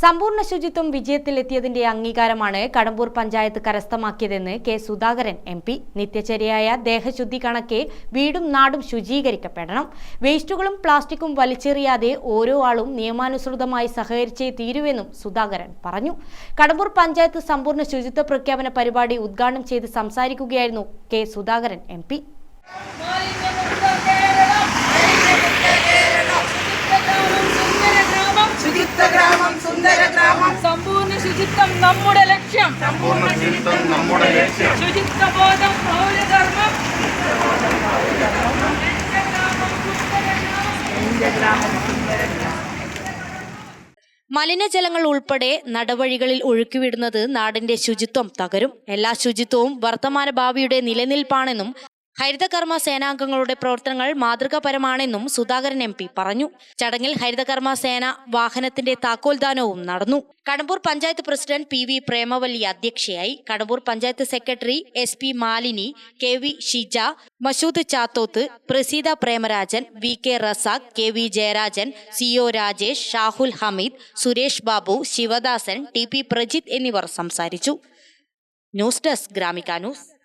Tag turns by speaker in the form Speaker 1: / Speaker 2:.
Speaker 1: സമ്പൂർണ ശുചിത്വം വിജയത്തിലെത്തിയതിന്റെ അംഗീകാരമാണ് കടമ്പൂർ പഞ്ചായത്ത് കരസ്ഥമാക്കിയതെന്ന് കെ സുധാകരൻ എം പി നിത്യചര്യയായ ദേഹശുദ്ധി കണക്കെ വീടും നാടും ശുചീകരിക്കപ്പെടണം. വേസ്റ്റുകളും പ്ലാസ്റ്റിക്കും വലിച്ചെറിയാതെ ഓരോ ആളും നിയമാനുസൃതമായി സഹകരിച്ചേ തീരുവെന്നും സുധാകരൻ പറഞ്ഞു. കടമ്പൂർ പഞ്ചായത്ത് സമ്പൂർണ ശുചിത്വ പ്രഖ്യാപന പരിപാടി ഉദ്ഘാടനം ചെയ്ത് സംസാരിക്കുകയായിരുന്നു കെ സുധാകരൻ എം പി
Speaker 2: ശുചിത്വ ഗ്രാമം സുന്ദര ഗ്രാമം
Speaker 3: സമ്പൂർണ ശുചിത്വം നമ്മുടെ ലക്ഷ്യം.
Speaker 4: പൂർണ ശുചിത്വം നമ്മുടെ ലക്ഷ്യം.
Speaker 3: ശുചിത്വബോധം പൗരധർമ്മം
Speaker 1: മലിനജലങ്ങൾ ഉൾപ്പെടെ നടവഴികളിൽ ഒഴുക്കിവിടുന്നത് നാടിന്റെ ശുചിത്വം തകരും. എല്ലാ ശുചിത്വവും വർത്തമാന ഭാവിയുടെ നിലനിൽപ്പാണെന്നും ഹരിതകർമ്മ സേനാംഗങ്ങളുടെ പ്രവർത്തനങ്ങൾ മാതൃകാപരമാണെന്നും സുധാകരൻ എം പറഞ്ഞു. ചടങ്ങിൽ ഹരിതകർമ്മ സേന വാഹനത്തിന്റെ താക്കോൽദാനവും നടന്നു. Kadambur panchayat president P V Premavalli അധ്യക്ഷയായി. Kadambur panchayat secretary S P Malini K V Shija Mashood Chathoth Praseetha Premarajan V K Razak K V Jayarajan C O Rajesh Shahul Hameed Suresh Babu Sivadasan T P Prajith എന്നിവർ സംസാരിച്ചു. News desk Gramika news.